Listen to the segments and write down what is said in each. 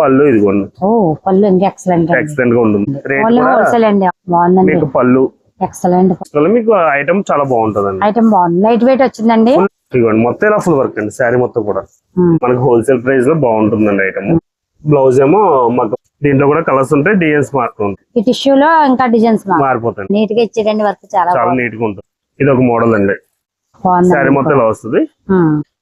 పళ్ళు ఇదిగోండి. ఓ పళ్ళు ఇంకా ఎక్సలెంట్గా ఉంటుంది. రేట్ ఓన్లీ కూడా హోల్సేల్ అండి. బాగుందండి. మీకు పళ్ళు. ఎక్సలెంట్ మీకు ఐటమ్ చాలా బాగుంటదండి. ఐటమ్ బాగుంది. లైట్ వెయిట్ వచ్చిందండి. ఇదిగోండి. మొత్తం ఇలా ఫుల్ వర్క్ అండి. శారీ మొత్తం కూడా. మనకి హోల్సేల్ ప్రైస్లో బాగుంటుందండి ఐటమ్ బ్లౌజ్ ఏమో మాకు దీంట్లో కూడా కలర్స్ ఉంటాయి డిజైన్స్ మారుతూ ఉంటాయి. ఈ టిష్యూ లో ఇంకా డిజైన్స్ మారిపోతాయి. నీట్గా ఇచ్చేదండి వర్క్ చాలా చాలా నీట్గా ఉంటుంది. ఇది ఒక మోడల్ అండి. శారీ మొత్తం ఇలా వస్తుంది.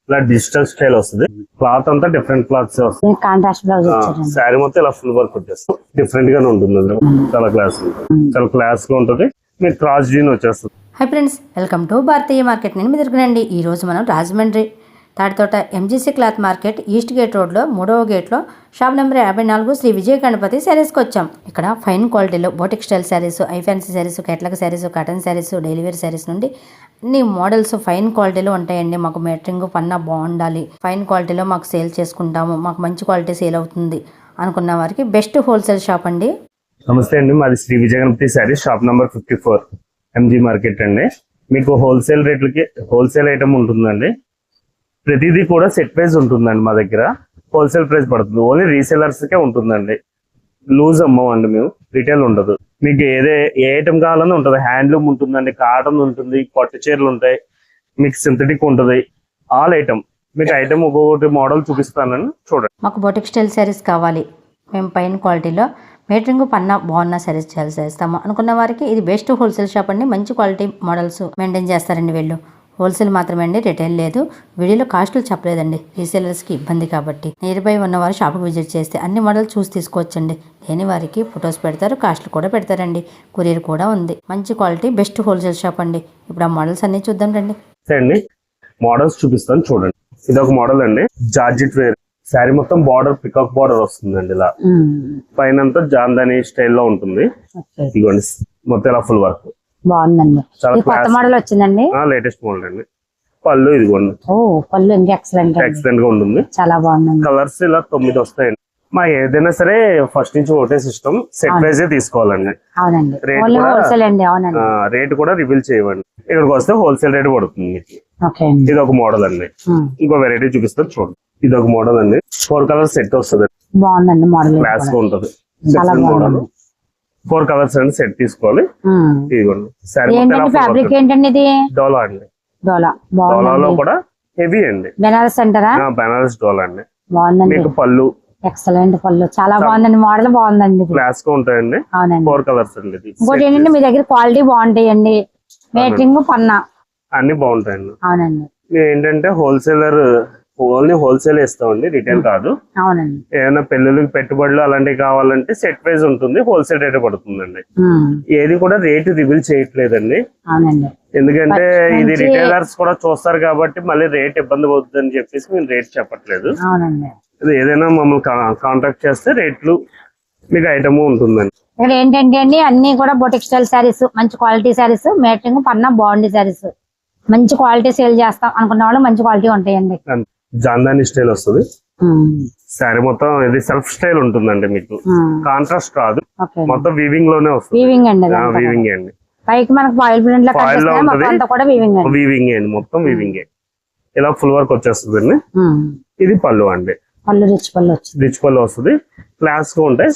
ఇలా డిజిటల్ స్టైల్ వస్తుంది. క్లాత్ అంతా డిఫరెంట్ క్లాత్స్ వస్తుంది. కాంట్రాస్ట్ బ్లౌజ్ ఇచ్చారండి శారీ మొత్తం ఇలా ఫుల్ వర్క్ వచ్చేస్తుంది డిఫరెంట్ గానే ఉంటుంది అందులో. చాలా క్లాస్ ఉంటుంది చాలా క్లాస్గా ఉంటుంది. మీకు క్రాస్ జీన్ వచ్చేస్తుంది. Hi friends welcome to Bharatiya market నేను మెదురుకునండి ఈ రోజు మనం Rajahmundry Taditota MGC cloth market east gate రోడ్లో మూడవ గేట్లో షాప్ నెంబర్ యాభై నాలుగు శ్రీ విజయ గణపతి శారీస్కి వచ్చాం. ఇక్కడ ఫైన్ క్వాలిటీలో బోటిక్ స్టైల్ శారీస్ ఐ fancy sarees కేటలక sarees cotton sarees daily wear sarees నుండి అన్ని మోడల్స్ ఫైన్ క్వాలిటీలో ఉంటాయండి. మాకు మెటరింగ్ పన్నా బాగుండాలి. ఫైన్ క్వాలిటీలో మాకు సేల్ చేసుకుంటాము. మాకు మంచి క్వాలిటీ సేల్ అవుతుంది అనుకున్న వారికి బెస్ట్ హోల్సేల్ షాప్ అండి. నమస్తే అండి. మాది Shri Vijayaganapathi saree shop number fifty four MG market అండి. మీకు హోల్సేల్ రేట్లకి హోల్సేల్ ఐటమ్ ఉంటుందండి. ప్రతిదీ కూడా సెట్ ప్రైస్ ఉంటుందండి మా దగ్గర. హోల్సేల్ ప్రైస్ పడుతుంది. ఓన్లీ రీసేలర్స్కే ఉంటుందండి. లూజ్ అమ్మమండి మేము. రిటైల్ ఉండదు. మీకు ఏదే ఏ ఐటమ్ కావాలన్నా ఉంటుంది. హ్యాండ్లూమ్ ఉంటుందండి కాటన్ ఉంటుంది పట్టు చీరలు ఉంటాయి మీకు సింథటిక్ ఉంటుంది. ఆల్ ఐటమ్ మీకు ఐటమ్ ఒక్కొక్కటి మోడల్ చూపిస్తానని చూడండి. మాకు బొటిక్ స్టైల్ శారీస్ కావాలి. మేము పైన క్వాలిటీలో మేటరింగ్ పన్నా బాగున్న సరీస్ చేస్తాము అనుకున్న వారికి ఇది బెస్ట్ హోల్సేల్ షాప్ అండి. మంచి క్వాలిటీ మోడల్స్ మెయింటైన్ చేస్తారండి వీళ్ళు. హోల్సేల్ మాత్రమే అండి రిటైల్ లేదు. వీడియోలో కాస్టులు చెప్పలేదండి. రీసేలర్స్కి ఇబ్బంది కాబట్టి. నియర్ బై ఉన్నవారు షాప్కి విజిట్ చేస్తే అన్ని మోడల్ చూసి తీసుకోవచ్చండి. లేని వారికి ఫొటోస్ పెడతారు కాస్ట్లు కూడా పెడతారండి. కొరియర్ కూడా ఉంది. మంచి క్వాలిటీ బెస్ట్ హోల్సేల్ షాప్ అండి. ఇప్పుడు ఆ మోడల్స్ అన్ని చూద్దాం రండి. అండి. మోడల్స్ చూపిస్తాను చూడండి. ఇది ఒక మోడల్ అండి. Georgette wear. శారీ మొత్తం బార్డర్ పికాక్ బార్డర్ వస్తుందండి ఇలా. పైన అంతా జాందాని స్టైల్లో ఉంటుంది. ఇదిగోండి. మొత్తం ఇలా ఫుల్ వర్క్. బాగుందండి కొత్త. మోడల్ వచ్చిందండి? లేటెస్ట్ మోడల్ అండి. పళ్ళు ఇదిగోండి. ఓ పళ్ళు ఇంకా ఎక్సలెంట్ అండి. ఎక్సలెంట్గా ఉంటుంది. చాలా బాగుందండి కలర్స్ ఇలా తొమ్మిది వస్తాయండి. మా ఏదైనా సరే ఫస్ట్ నుంచి ఒకటే సిస్టమ్ సెట్ ప్రైజే తీసుకోవాలండి. రేట్ కూడా రివీల్ చేయవండి. ఇక్కడికి వస్తే హోల్సేల్ రేట్ పడుతుంది మీకు. ఇది ఒక మోడల్ అండి. ఉమ్. ఇంకో వెరైటీ చూపిస్తాను చూడండి. ఇది ఒక మోడల్ అండి. ఫోర్ కలర్ సెట్ వస్తుంది బాగుందండి మోడల్ క్లాస్. గా ఉంటది. చాలా మోడల్ బాగుంది. ఫోర్ కలర్స్ అండి సెట్ తీసుకోవాలి. ఇదిగోండి. ఫ్యాబ్రిక్ ఏంటండి ఇది? డోలా అండి. డోలా. డోలాలో కూడా హెవీ అండి. బెనారస్ అంటారా? బనారస్ డోలా అండి. బాగుందండి. మీకు పళ్ళు. ఎక్సలెంట్ పళ్ళు. చాలా బాగుందండి. మోడల్ బాగుందండి క్లాస్గా ఉంటాయండి. ఫోర్ కలర్స్ అండి ఇంకోటి ఏంటంటే మీ దగ్గర క్వాలిటీ బాగుంటాయండి. మేటరింగ్ పన్నా. అన్ని బాగుంటాయండి. అవునండి. ఏంటంటే హోల్సేలర్ ఓన్లీ హోల్సేల్ ఇస్తామండి రిటైల్ కాదు. అవునండి. ఏమైనా పెళ్ళిళ్ళకి పెట్టుబడులు అలాంటివి కావాలంటే సెట్ ప్రైస్ ఉంటుంది హోల్సేల్ రేట్ పడుతుందండి. ఏది కూడా రేటు రివీల్ చేయట్లేదండి. ఎందుకంటే ఇది రిటైలర్స్ కూడా చూస్తారు కాబట్టి మళ్ళీ రేట్ ఇబ్బంది అవుతుందని చెప్పేసి మేము రేట్ చెప్పట్లేదు. ఏదైనా మమ్మల్ని కాంటాక్ట్ చేస్తే రేట్లు మీకు ఐటమ్ ఉంటుందండి. ఇక్కడ ఏంటంటే అండి అన్ని కూడా బొటిక్ స్టైల్ శారీస్ మంచి క్వాలిటీ శారీస్ మేటరింగ్ పన్నా బాగుండే శారీస్ మంచి క్వాలిటీ సేల్ చేస్తాం అనుకున్న వాళ్ళు మంచి క్వాలిటీ ఉంటాయండి. జాందాని స్టైల్ వస్తుంది. శారీ మొత్తం ఇది సెల్ఫ్ స్టైల్ ఉంటుందండి మీకు. కాంట్రాస్ట్ రాదు ఓకే. మొత్తం వీవింగ్లోనే వస్తుంది. వీవింగ్ అండి అండి. పైకి మనకు ఫాయిల్ ప్రింట్లో మొత్తం వీవింగ్ అండి. అండి. వీవింగ్ ఇలా ఫుల్ వర్క్ వచ్చేస్తుంది ఉమ్. ఇది పళ్ళు అండి. పళ్ళు రిచ్ పళ్ళు రిచ్ పళ్ళు వస్తుంది. క్లాస్గా ఉంటాయి.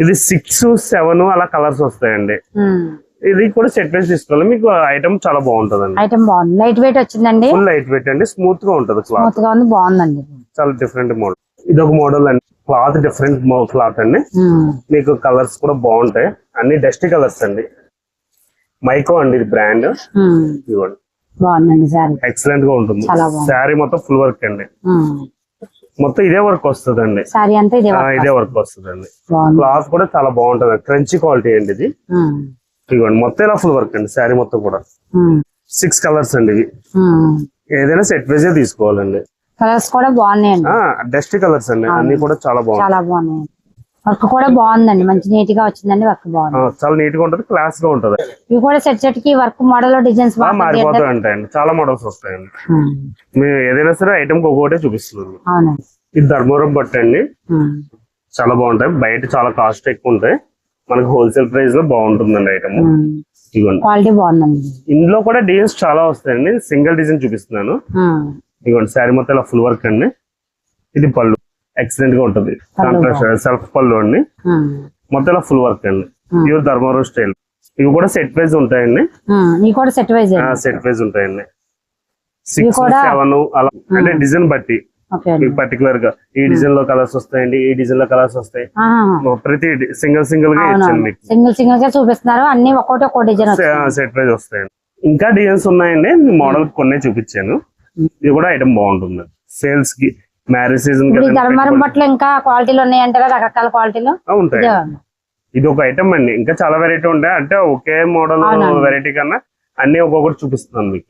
ఇది సిక్స్ సెవెన్ అలా కలర్స్ వస్తాయండి. ఇది కూడా సెట్ వైస్ తీసుకోవాలి మీకు ఐటమ్ చాలా బాగుంటది ఐటమ్ బాగుంది. లైట్ వెయిట్ వచ్చిందండి. ఫుల్ లైట్ వెయిట్ అండి. స్మూత్గా ఉంటది క్లాత్ స్మూత్గా ఉంది బాగుందండి. చాలా డిఫరెంట్ మోడల్ ఇది ఒక మోడల్ అండి క్లాత్ డిఫరెంట్ క్లాత్ అండి. ఉమ్. మీకు కలర్స్ కూడా బాగుంటాయి. అన్ని డస్టీ కలర్స్ అండి. మైకో అండి ఇది బ్రాండ్ ఉమ్. ఇదిగోండి. బాగుందండి సారీ ఎక్సలెంట్గా ఉంటుంది. శారీ మొత్తం ఫుల్ వర్క్ అండి. ఉమ్. మొత్తం ఇదే వర్క్ వస్తుందండి. సారీ అంతా ఇదే వర్క్ వస్తుందండి. క్లాత్ కూడా చాలా బాగుంటది. క్రంచీ క్వాలిటీ అండి ఇది. ఇదిగోండి మొత్తం ఇలా ఫుల్ వర్క్ అండి శారీ మొత్తం కూడా. సిక్స్ కలర్స్ అండి ఇవి. ఏదైనా సెట్ వైజే తీసుకోవాలండి. కలర్స్ కూడా బాగున్నాయండి. డస్ట్ కలర్స్ అండి అన్ని కూడా చాలా బాగున్నాయి. వర్క్ కూడా బాగుందండి మంచి నీట్గా వచ్చిందండి వర్క్ బాగుంది. చాలా నీట్గా ఉంటది క్లాస్గా ఉంటది. ఇవి కూడా సెట్ సెట్కి వర్క్ మోడల్ డిజైన్స్ మారిపోతూ ఉంటాయండి చాలా మోడల్స్ వస్తాయండి. మీరు ఏదైనా సరే ఐటమ్ ఒక్కొక్కటే చూపిస్తున్నాను అవునండి. ఇది ధర్మవరం బట్ట అండి. చాలా బాగుంటాయి బయట చాలా కాస్ట్ ఎక్కువ ఉంటాయి. మనకి హోల్సేల్ ప్రైస్లో బాగుంటుందండి ఐటమ్. ఇదిగోండి. క్వాలిటీ బాగుందండి. ఇందులో కూడా డిజైన్స్ చాలా వస్తాయండి. సింగిల్ డిజైన్ చూపిస్తున్నాను. ఇదిగోండి శారీ మొత్తం ఇలా ఫుల్ వర్క్ అండి. ఇది పళ్ళు. ఎక్సలెంట్గా ఉంటుంది. సెల్ఫ్ పళ్ళు అండి. మొత్తం ఇలా ఫుల్ వర్క్ అండి. ప్యూర్ ధర్మవరం స్టైల్ ఇవి కూడా సెట్ వైజ్ ఉంటాయండి. సెట్ వైజ్ ఉంటాయండి. సిక్స్ సెవెన్ అలా. అంటే డిజైన్ బట్టి. మీకు పర్టికులర్గా. ఈ డిజైన్లో కలర్స్ వస్తాయండి ఈ డిజైన్లో కలర్స్ వస్తాయి. ప్రతి సింగిల్ సింగిల్గా ఇచ్చాను అవునవును. మీకు. సింగిల్ సింగిల్గా చూపిస్తున్నారు. అన్ని ఒక్కోటి ఒక్కో డిజైన్ సెట్ వైజ్ వస్తాయండి. ఇంకా డిజైన్స్ ఉన్నాయండి. మోడల్ కొన్ని చూపించాను. ఇది కూడా ఐటమ్ బాగుంటుంది. సేల్స్కి మ్యారేజ్ సీజన్ ధర్మవరం బట్టలు ఇంకా క్వాలిటీలు ఉన్నాయంటారా రకరకాల క్వాలిటీలు ఉంటాయి ఇదే. ఒక ఐటమ్ అండి. ఇంకా చాలా వెరైటీ ఉంటాయి. అంటే ఒకే మోడల్. వెరైటీ కన్నా అన్ని ఒక్కొక్కటి చూపిస్తున్నాను మీకు.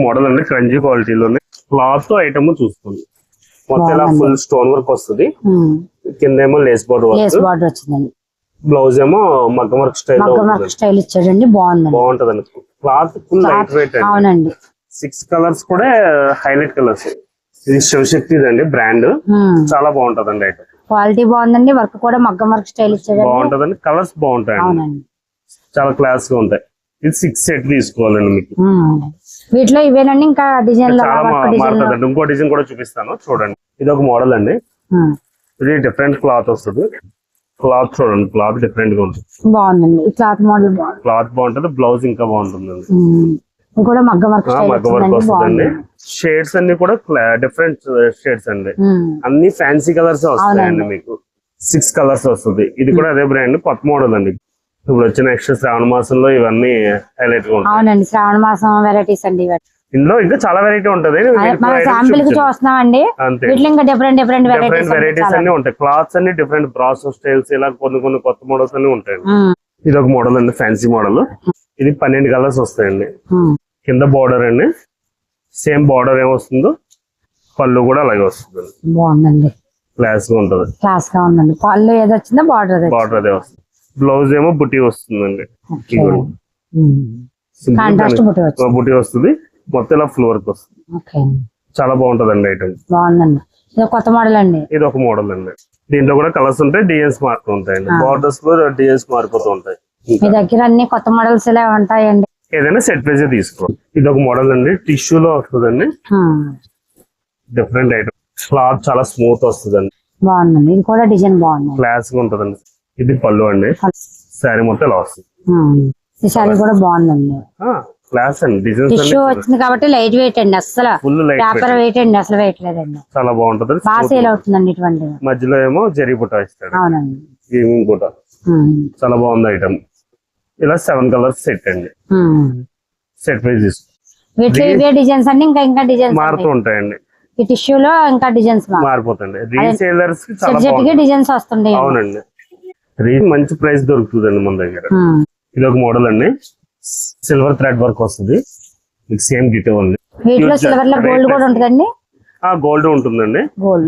మోడల్ అండి. క్రంజీ క్వాలిటీలోనే క్లాత్ ఐటమ్ చూసుకోండి మొత్తం ఇలా బాగుంది. ఫుల్ స్టోన్ వర్క్ వస్తుంది. కింద ఏమో లేస్ బోర్డర్ లేస్ బార్డర్ వచ్చిందండి. బ్లౌజ్ ఏమో మగ్గం వర్క్ స్టైల్ మగ్గం వర్క్ స్టైల్ ఇచ్చాడండి బాగుందండి. బాగుంటదండి. క్లాత్ ఫుల్ లైట్ వెయిట్ అండి. అవునండి. సిక్స్ కలర్స్ కూడా హైలైట్ కలర్స్ ఇది శివశక్తి అండి బ్రాండ్ చాలా బాగుంటదండి ఐటమ్ క్వాలిటీ బాగుందండి వర్క్ కూడా మగ్గం వర్క్ స్టైల్ ఇచ్చాడండి. బాగుంటదండి. కలర్స్ అవునండి. చాలా క్లాస్గా ఉంటాయి. ఇది సిక్స్ సెట్ తీసుకోవాలండి మీకు. వీటిలో ఇవేనండి ఇంకా డిజైన్ మారుతుందండి. ఇంకో డిజైన్ కూడా చూపిస్తాను చూడండి. ఇది ఒక మోడల్ అండి. ఇది డిఫరెంట్ క్లాత్ వస్తుంది. క్లాత్ చూడండి క్లాత్ డిఫరెంట్గా ఉంటుంది. బాగుందండి. ఈ క్లాత్ మోడల్ బాగుంది. క్లాత్ బాగుంటుంది బ్లౌజ్ ఇంకా బాగుంటుందండి. కూడా మగ్గం వర్క్ మగ్గ వర్క్ వస్తుందండి షేడ్స్ అన్ని కూడా డిఫరెంట్ షేడ్స్ అండి. అన్ని ఫ్యాన్సీ కలర్స్ వస్తాయండి. మీకు. సిక్స్ కలర్స్ వస్తుంది. ఇది కూడా అదే బ్రాండ్ కొత్త మోడల్ అండి. ఇప్పుడు వచ్చిన నెక్స్ట్ శ్రావణ మాసంలో ఇవన్నీ హైలైట్ అవునండి శ్రావణ మాసం వెరైటీస్ అండి. ఇందులో ఇంకా చాలా వెరైటీ ఉంటది. శాంపిల్కి వీటిలో ఇంకా డిఫరెంట్ డిఫరెంట్ డిఫరెంట్ వెరైటీస్ అన్ని ఉంటాయి. క్లాత్స్ అన్ని డిఫరెంట్ బ్రాసో స్టైల్స్ ఇలా కొన్ని కొన్ని కొత్త మోడల్స్ అన్ని ఉంటాయి. ఇది ఒక మోడల్ అండి ఫ్యాన్సీ మోడల్ ఇది పన్నెండు కలర్స్ వస్తాయండి. కింద బార్డర్ అండి. సేమ్ బార్డర్ ఏమొస్తుందో? పళ్ళు కూడా అలాగే వస్తుంది బాగుందండి. క్లాస్గా ఉంటది. క్లాస్గా ఉందండి. పళ్ళు ఏది వచ్చిందో బార్డర్ బార్డర్ అదే వస్తుంది. బ్లౌజ్ ఏమో బుట్టి వస్తుందండి. బుట్టి వస్తుంది. మొత్తం ఇలా ఫుల్ వర్క్ వస్తుంది. చాలా బాగుంటదండి ఐటమ్ బాగుందండి. ఇది కొత్త మోడల్ అండి. ఇది ఒక మోడల్ అండి. దీంట్లో కూడా కలర్స్ ఉంటాయి డిఎన్స్ మారుతూ ఉంటాయండి. బార్డర్స్లో డిఎన్స్ మారిపోతూ ఉంటాయి. మీ దగ్గర అన్ని కొత్త మోడల్స్ ఇలా ఉంటాయండి. ఏదైనా సెట్ ప్రైజ్ తీసుకో. ఇది ఒక మోడల్ అండి. టిష్యూ లో వస్తుందండి. డిఫరెంట్ ఐటమ్ క్లాత్ చాలా స్మూత్ వస్తుందండి. బాగుందండి. ఇది కూడా డిజైన్ బాగుందండి క్లాస్గా ఉంటదండి. ఇది పళ్ళు అండి. శారీ మొత్తం ఇలా వస్తుంది. ఈ సారీ కూడా బాగుందండి. క్లాస్ అండి. టిష్యూ వచ్చింది కాబట్టి లైట్ వెయిట్ అండి అసలు ఫుల్ పేపర్ వెయిట్ అండి అసలు వెయిట్ లేదండి. చాలా బాగుంటది. బాగా సేల్ అవుతుందండి ఇటువంటివి మధ్యలో ఏమో జరీ బుట్ట ఇస్తాడు. అవునండి. గేమింగ్ బుట్ట. చాలా బాగుంది ఐటమ్ ఇలా సెవెన్ కలర్స్ సెట్ అండి. సెట్ ప్రైజ్ తీసుకో వీటిలో ఇవే డిజైన్స్ అండి ఇంకా ఇంకా డిజైన్స్ మారుతూ ఉంటాయండి. ఈ టిష్యూలో ఇంకా డిజైన్స్ మారిపోతుంది రీసేలర్స్ డిజైన్స్ వస్తుంటాయి అవునండి. రీ మంచి ప్రైస్ దొరుకుతుందండి మన దగ్గర. ఇది ఒక మోడల్ అండి. సిల్వర్ థ్రెడ్ వర్క్ వస్తుంది మీకు సేమ్ డిటో ఉంది గోల్డ్. ఉంటుందండి?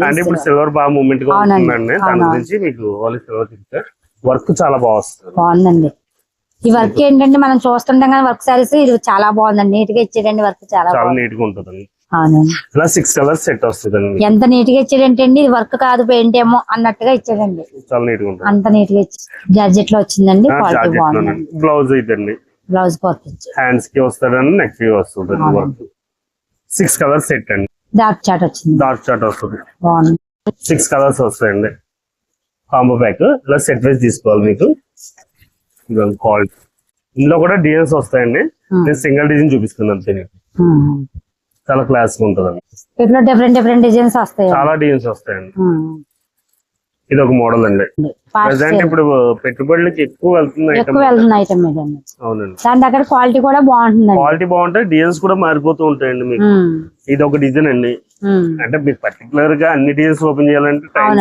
అంటే ఇప్పుడు సిల్వర్ బాగా మూమెంట్గా. ఉంటుందండి. దాని. గురించి మీకు ఓన్లీ సిల్వర్ చెప్తే వర్క్ చాలా బాగా వస్తుంది. బాగుందండి. ఈ వర్క్ ఏంటంటే మనం చూస్తుంటాం కానీ వర్క్ సారీస్ ఇది చాలా బాగుందండి. నీట్గా ఇచ్చాడండి వర్క్ చాలా చాలా బాగుంది. నీట్గా ఉంటుందండి. అవునండి ఇలా సిక్స్ కలర్స్ సెట్ వస్తుందండి ఎంత నీట్గా ఇచ్చాడంటే అండి ఇది వర్క్ కాదు పెయింట్ ఏమో అన్నట్టుగా ఇచ్చాడండి. చాలా నీట్గా అంత నీట్గా జార్జెట్లో వచ్చిందండి బ్లౌజ్ ఇదండి. బ్లౌజ్ హ్యాండ్స్కి వస్తాడండి నెక్కి వస్తుంది. వర్క్. సిక్స్ కలర్స్ సెట్ అండి. డార్క్ చాట్ వచ్చింది. డార్క్ చాట్ వస్తుంది. బాగుంది. సిక్స్ కలర్స్ వస్తాయండి. కాంబో ప్యాక్ ఇలా సెట్ వైజ్ తీసుకోవాలి మీకు. క్వాలిటీ ఇందులో కూడా డిజైన్స్ వస్తాయండి. నేను సింగిల్ డిజైన్ చూపిస్తున్నాను అంతే. చాలా క్లాస్ ఉంటుందండి. డిఫరెంట్ డిఫరెంట్ డిజైన్స్ వస్తాయి. చాలా డిజైన్స్ వస్తాయండి. ఇది ఒక మోడల్ అండి. sale. ఇప్పుడు పెట్టుబడులకి ఎక్కువ వెళ్తుంది ఎక్కువ ఐటమ్ అవునండి. దాని దగ్గర క్వాలిటీ కూడా బాగుంటుందండి. క్వాలిటీ బాగుంటాయి డిజైన్స్ కూడా మారిపోతూ ఉంటాయండి మీకు. ఇది ఒక డిజైన్ అండి. అంటే మీకు పర్టికులర్గా అన్ని డిజైన్స్ ఓపెన్ చేయాలంటే టైం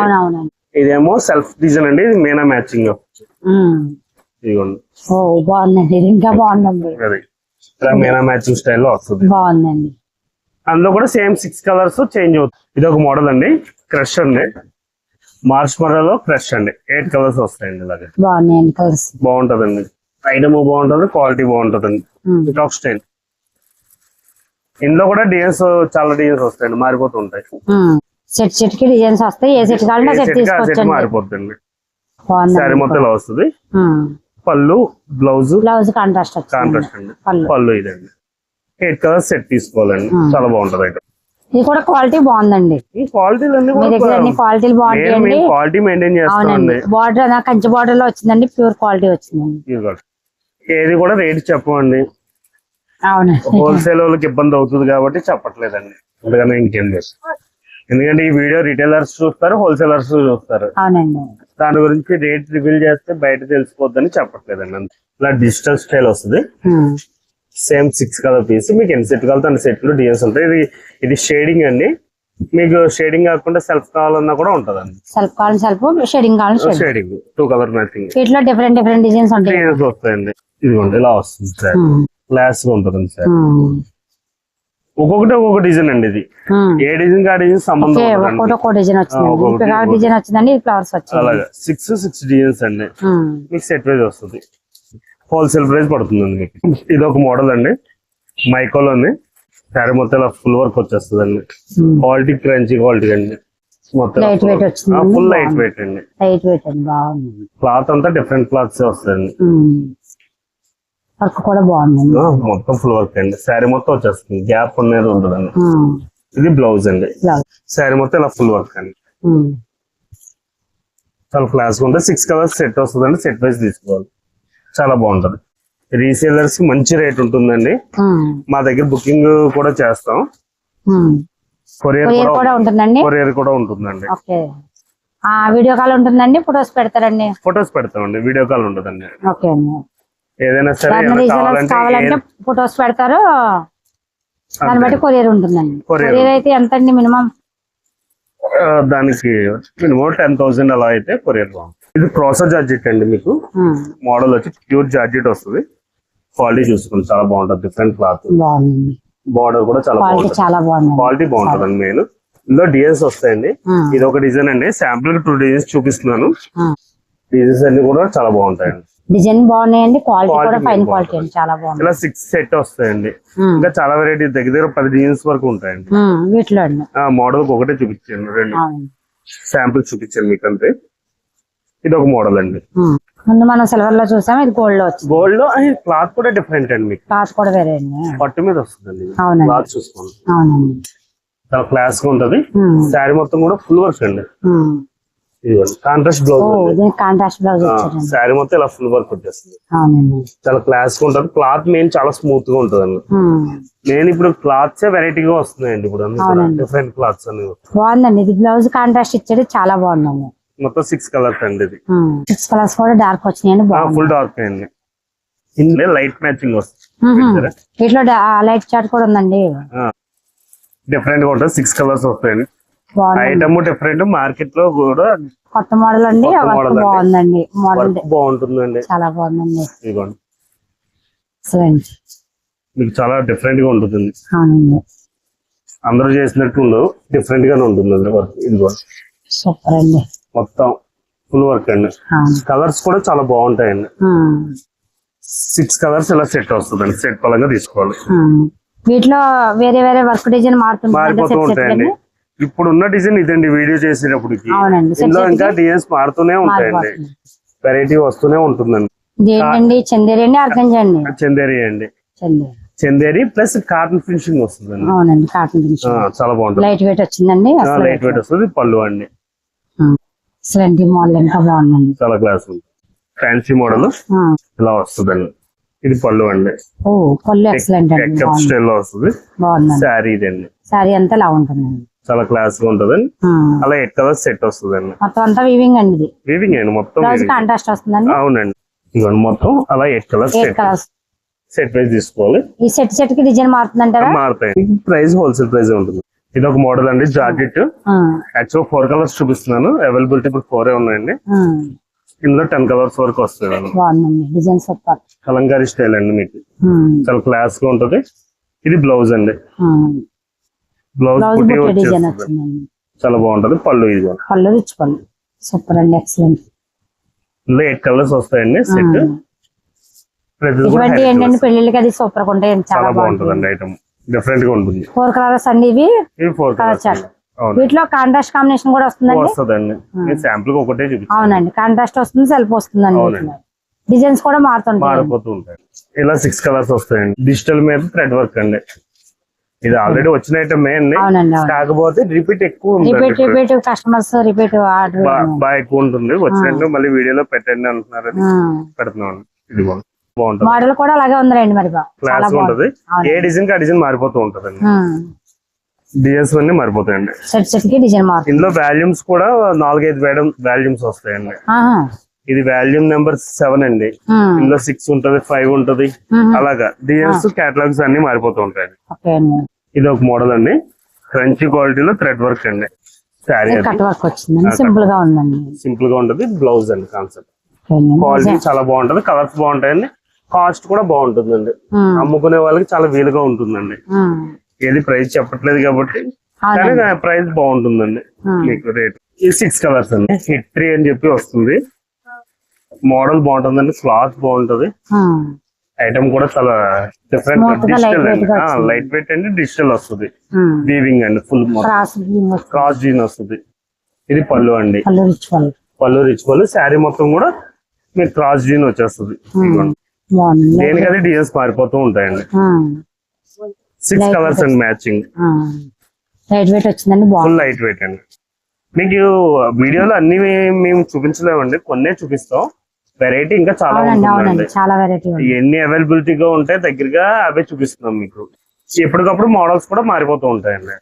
అవునవునండి. ఇదేమో సెల్ఫ్ డిజైన్ అండి ఇది మీనా మ్యాచింగ్. ఇదిగోండి. బాగుందండి. ఇంకా బాగుందండి. మీనా మ్యాచింగ్ స్టైల్లో వస్తుంది? బాగుందండి. అందులో కూడా సేమ్ సిక్స్ కలర్స్ చేంజ్ అవుతుంది. ఇది ఒక మోడల్ అండి. క్రష్ అండి. మార్చ్ మరలో క్రష్ అండి. ఎయిట్ కలర్స్ వస్తాయండి ఇలాగే. బాగున్నాయండి కలర్స్ బాగుంటదండి. ఐటమ్ బాగుంటది క్వాలిటీ బాగుంటదండి. పికాక్ స్టైల్ ఇందులో కూడా డిజైన్స్ చాలా డిజైన్స్ వస్తాయండి. మారిపోతూ ఉంటాయి సెట్ సెట్కి డిజైన్స్ వస్తాయి. ఏ సెట్ కావాలంటే సెట్ తీసుకోవచ్చండి. మారిపోతుంది బాగుందండి. మొత్తం వస్తుంది. పళ్ళు బ్లౌజ్ బ్లౌజ్ కాంట్రాస్ట్ కాంట్రాస్ట్ అండి. పళ్ళు. ఇదండి. ఎయిట్ కలర్స్ సెట్ తీసుకోవాలండి. చాలా బాగుంటది ఐటమ్ ఇది కూడా క్వాలిటీ బాగుందండి. క్వాలిటీ మెయింటైన్ చేస్తామండి. బార్డర్ కంచి బార్డర్లో వచ్చిందండి ప్యూర్ క్వాలిటీ వచ్చిందండి. ఏది కూడా రేట్ చెప్పమండి. అవునండి హోల్సేల్ వాళ్ళకి ఇబ్బంది అవుతుంది కాబట్టి చెప్పట్లేదండి. అందుకని ఇంకేం లేదు ఎందుకంటే ఈ వీడియో రిటైలర్స్ చూస్తారు హోల్సేలర్స్ చూస్తారు. అవునండి. దాని గురించి రేట్ రివీల్ చేస్తే బయట తెలిసిపోద్దని చెప్పట్లేదండి అంతే. ఇలా డిజిటల్ స్టైల్ వస్తుంది. సేమ్ సిక్స్ కలర్ పీస్ మీకు ఎన్ని సెట్ కావాలంటే అన్ని సెట్లు డిజైన్స్ ఉంటాయి. ఇది ఇది షేడింగ్ అండి. మీకు షేడింగ్ కాకుండా సెల్ఫ్ కావాలన్నా కూడా ఉంటదండి. సెల్ఫ్ కావాలని సెల్ఫ్ షేడింగ్ కావాలని షేడింగ్ టూ కలర్ మ్యాచింగ్ వీటిలో డిఫరెంట్ డిఫరెంట్ డిజైన్స్ ఉంటాయి. డిజైన్స్ వస్తాయండి. ఇదిగోండి ఇలా వస్తుంది. సార్ ఉమ్. క్లాస్గా ఉంటుందండి సార్. ఒక్కొక్కటి ఒక్కొక్క డిజైన్ అండి ఇది. ఏ డిజైన్ ఆ డిజైన్ సంబంధం ఒక్కో డిజైన్. డిజైన్ వచ్చిందండి ఫ్లవర్స్ వచ్చింది. అలాగే సిక్స్ సిక్స్ డిజైన్స్ అండి. మీకు సెట్ ప్రైస్ వస్తుంది. హోల్సేల్ ప్రైస్ పడుతుందండి మీకు. ఇది ఒక మోడల్ అండి. మైకోలోని శారీ మొత్తం ఫుల్ వర్క్ వచ్చేస్తుంది అండి. క్వాలిటీ క్రంచీ క్వాలిటీ అండి. వచ్చింది. ఫుల్ లైట్ వెయిట్ అండి. లైట్ వెయిట్ అండి బాగుంది. క్లాత్ అంతా డిఫరెంట్ క్లాత్స్ వస్తాయండి. వర్క్ కూడా బాగుందండి. ఆ, మొత్తం ఫుల్ వర్క్ అండి. శారీ మొత్తం వచ్చేస్తుంది. గ్యాప్ అనేది ఉంటుందండి ఉమ్. ఇది బ్లౌజ్ అండి. శారీ మొత్తం ఇలా ఫుల్ వర్క్ అండి. చాలా క్లాస్గా ఉంటుంది. సిక్స్ కలర్స్ సెట్ వస్తుందండి. సెట్ వైజ్ తీసుకోవాలి. చాలా బాగుంటది. రీసేలర్స్కి మంచి రేట్ ఉంటుందండి. మా దగ్గర బుకింగ్ కూడా చేస్తాం. కొరియర్ కూడా ఉంటుందండి? కొరియర్ కూడా ఉంటుందండి. వీడియో కాల్ ఉంటుందండి? ఫొటోస్ పెడతారండి? ఫొటోస్ పెడతామండి. వీడియో కాల్ ఉంటుందండి. ఓకే అండి. ఏదైనా సరే కావాలంటే ఫొటోస్ పెడతారు. దాన్ని. బట్టి కొరియర్ ఉంటుందండి. కొరియర్ అయితే ఎంత అండి మినిమం దానికి మినిమం టెన్ థౌసండ్ అలా అయితే కొరియర్ ఇది ప్రాసెస్ జార్జెట్ అండి మీకు. మోడల్ వచ్చి ప్యూర్ జార్జెట్ వస్తుంది. క్వాలిటీ చూసుకోండి చాలా బాగుంటుంది. డిఫరెంట్ క్లాత్ బార్డర్ కూడా చాలా క్వాలిటీ బాగుంటుంది. చాలా బాగుంది క్వాలిటీ బాగుంటుంది మెయిన్ ఇందులో డిజైన్స్ వస్తాయండి. ఇది ఒక డిజైన్ అండి. శాంపుల్ టూ డిజైన్స్ చూపిస్తున్నాను. డిజైన్స్ అన్ని కూడా చాలా బాగుంటాయండి. డిజైన్ బాగున్నాయండి క్వాలిటీ కూడా ఫైన్. క్వాలిటీ అండి చాలా బాగుంది ఇలా సిక్స్ సెట్ వస్తాయండి. ఇంకా చాలా వెరైటీ దగ్గర దగ్గర పది డిజైన్స్ వరకు ఉంటాయండి. వీటిలో అండి. ఆ మోడల్ ఒకటే చూపించాను రెండు. శాంపుల్ చూపించాను మీకు అంతే ఇది ఒక మోడల్ అండి. ముందు మనం సిల్వర్లో చూసాం ఇది గోల్డ్లో వచ్చింది. గోల్డ్లో క్లాత్ కూడా డిఫరెంట్ అండి మీకు. క్లాత్ కూడా వేరే అండి. పట్టు మీద వస్తుందండి. క్లాత్ చూసుకోండి. అవునండి. చాలా క్లాస్గా ఉంటది. శారీ మొత్తం కూడా ఫుల్ వర్క్ అండి. Contrast blouse contrast blouse saree మొత్తం ఇలా ఫుల్ వర్క్ వచ్చేస్తుంది చాలా క్లాస్గా ఉంటది. క్లాత్ మెయిన్ చాలా స్మూత్గా ఉంటది అండి. నేను ఇప్పుడు క్లాత్స్ వెరైటీగా వస్తున్నాయండి ఇప్పుడు. డిఫరెంట్ క్లాత్స్ అన్ని బాగుందండి. ఇది బ్లౌజ్ కాంట్రాస్ట్ ఇచ్చాడు చాలా బాగుందండి. మొత్తం సిక్స్ కలర్స్ అండి ఇది. సిక్స్ కలర్స్ కూడా డార్క్ వచ్చినాయండి ఫుల్ డార్క్ అండి. ఇందులో లైట్ మ్యాచింగ్ వస్తుంది? వీటిలో లైట్ చార్ట్ కూడా ఉందండి. డిఫరెంట్గా ఉంటుంది. సిక్స్ కలర్స్ వస్తాయండి. ఐటమ్ డిఫరెంట్ మార్కెట్లో కూడా కొత్త మోడల్ అండి. బాగుందండి. మోడల్ బాగుంటుందండి. చాలా బాగుందండి. ఇదిగోండి. మీకు చాలా డిఫరెంట్గా ఉంటుంది అందరూ చేసినట్టు డిఫరెంట్ గానే ఉంటుందండి వర్క్. ఇదిగోండి. సూపర్ అండి. మొత్తం ఫుల్ వర్క్ అండి. కలర్స్ కూడా చాలా బాగుంటాయండి. సిక్స్ కలర్స్ ఇలా సెట్ వస్తుందండి. సెట్ పరంగా తీసుకోవాలి. వీటిలో వేరే వేరే వర్క్ డిజైన్ మారుతుంది మారిపోతూ ఉంటాయండి. ఇప్పుడు ఉన్న డిజైన్ ఇదండి వీడియో చేసేటప్పటికి. ఇందులో ఇంకా డిజైన్స్ మారుతూనే ఉంటాయండి. వెరైటీ వస్తూనే ఉంటుందండి. ఇదేంటండి? చందేరి అండి అర్కంజ అండి? చందేరి అండి. చందేరి. ప్లస్ కాటన్ ఫినిషింగ్ వస్తుందండి. అవునండి కాటన్ ఆ, చాలా బాగుంటుంది. లైట్ వెయిట్ వచ్చిందండి అసలు లైట్ వెయిట్ వస్తుంది పళ్ళు అండి. ఎక్సలెంట్ మోడల్ ఇంకా బాగుందండి. చాలా క్లాస్ ఉంది. Fancy model. ఇలా వస్తుందండి. ఇది పళ్ళు అండి. ఓ పళ్ళు ఎక్సలెంట్ అండి స్టైల్లో వస్తుంది. శారీ ఇదండి. సారీ అంతా ఇలా ఉంటుందండి. చాలా క్లాస్గా ఉంటుందండి ఆ. అలా ఎయిట్ కలర్స్ సెట్ వస్తుందండి. మొత్తం అంతా వీవింగ్ అండి వీవింగ్ అండి మొత్తం. కాంట్రాస్ట్ వస్తుందండి? అవునండి. ఇవన్నీ మొత్తం అలా eight colours eight set colours set wise తీసుకోవాలి. ఈ సెట్ సెట్కి డిజైన్ మారుతుందంటారా మారుతాయి. ప్రైస్ హోల్సేల్ ప్రైస్ ఉంటుంది. ఇది ఒక మోడల్ అండి జాకెట్. యాక్చువల్ ఫోర్ కలర్స్ చూపిస్తున్నాను. అవైలబిలిటీ ఇప్పుడు ఫోరే ఉన్నాయండి. ఆ. ఇందులో టెన్ కలర్స్ వరకు వస్తాయి కలంకారీ స్టైల్ అండి మీకు ఆ. చాలా క్లాస్గా ఉంటది. ఇది బ్లౌజ్ అండి. ఆ. బ్లౌజ్ డిజైన్ వచ్చిందండి. చాలా బాగుంటది. పళ్ళు ఇది. పళ్ళు రిచ్ పళ్ళు. సూపర్ అండి ఎక్సలెంట్ ఇందులో ఎయిట్ కలర్స్ వస్తాయండి సెట్ ఇటువంటి ఏంటంటే పెళ్ళిళ్ళకి అది సూపర్గా ఉంటాయి చాలా బాగుంటుంది. ఐటమ్ డిఫరెంట్గా ఉంటుంది. ఫోర్ కలర్స్ అండి ఇవి. ఫోర్ కలర్స్ వీటిలో కాంట్రాస్ట్ కాంబినేషన్ కూడా వస్తుందండి? వస్తుందండి. శాంపుల్ ఒకటే చూపిస్తాను. అవునండి. కాంట్రాస్ట్ వస్తుంది సెల్ఫ్ వస్తుందండి. డిజైన్స్ కూడా మారుతుంటాయి మారిపోతూ ఉంటాయి. ఇలా సిక్స్ కలర్స్ వస్తాయండి. డిజిటల్ మీద థ్రెడ్ వర్క్ అండి. ఇది ఆల్రెడీ వచ్చిన ఐటమ్ అండి. కాకపోతే రిపీట్ ఎక్కువ repeat repeat customers repeat order బాగా ఎక్కువ ఉంటుంది. వచ్చినట్టు మళ్ళీ వీడియోలో పెట్టండి అంటున్నారు పెడుతున్నాం ఇది బాగుంటుంది. మోడల్ కూడా అలాగే ఉందండి మరి క్లాస్ ఉంటది. ఏ డిజైన్కి ఆ డిజైన్ మారిపోతూ ఉంటదండి. డిజైన్స్ అన్ని మారిపోతాయండి. సెట్ సెట్కి డిజైన్ మారుతుంది. ఇందులో వాల్యూమ్స్ కూడా నాలుగైదు వేయడం వాల్యూమ్స్ వస్తాయండి. ఇది వాల్యూమ్ నెంబర్ సెవెన్ అండి. ఇందులో సిక్స్ ఉంటది ఫైవ్ ఉంటది. అలాగా. డిజైన్స్ కేటలాగ్స్ అన్ని మారిపోతూ అండి. ఇది ఒక మోడల్ అండి. క్రంచీ క్వాలిటీలో థ్రెడ్ వర్క్ అండి. శారీ ఇది సింపుల్గా ఉందండి. సింపుల్గా ఉంటది. బ్లౌజ్ అండి కాన్సెప్ట్. క్వాలిటీ చాలా బాగుంటది. కలర్స్ బాగుంటాయండి. కాస్ట్ కూడా బాగుంటుందండి. అమ్ముకునే వాళ్ళకి చాలా వీలుగా ఉంటుందండి. ఏది ప్రైస్ చెప్పట్లేదు కాబట్టి. కానీ ప్రైస్ బాగుంటుందండి. మీకు రేట్ ఈ సిక్స్ కలర్స్ అండి. హిట్ త్రీ అని చెప్పి వస్తుంది. మోడల్ బాగుంటుందండి క్లాత్ బాగుంటది. ఐటమ్ కూడా చాలా డిఫరెంట్ డిజిటల్ అండి. లైట్ వెయిట్ అండి డిజిటల్ వస్తుంది. వీవింగ్ అండి ఫుల్ క్రాస్ జీన్ వస్తుంది. ఇది పళ్ళు అండి. పళ్ళు రిచ్ పళ్ళు. శారీ మొత్తం కూడా మీకు క్రాస్ జీన్ వచ్చేస్తుంది. ఇదిగోండి. బాగుంది. దేనికి అది డిజైన్స్ మారిపోతూ ఉంటాయండి. సిక్స్ కలర్స్ అండి మ్యాచింగ్. లైట్ వెయిట్ వచ్చిందండి ఫుల్ లైట్ వెయిట్ అండి. మీకు వీడియోలో అన్ని మేము చూపించలేమండి. కొన్నే చూపిస్తాం. వెరైటీ ఇంకా చాలా అవునండి చాలా వెరైటీ ఎన్ని అవైలబిలిటీగా ఉంటాయి దగ్గరగా అవే చూపిస్తున్నాం మీకు. ఎప్పటికప్పుడు మోడల్స్ కూడా మారిపోతూ ఉంటాయండి.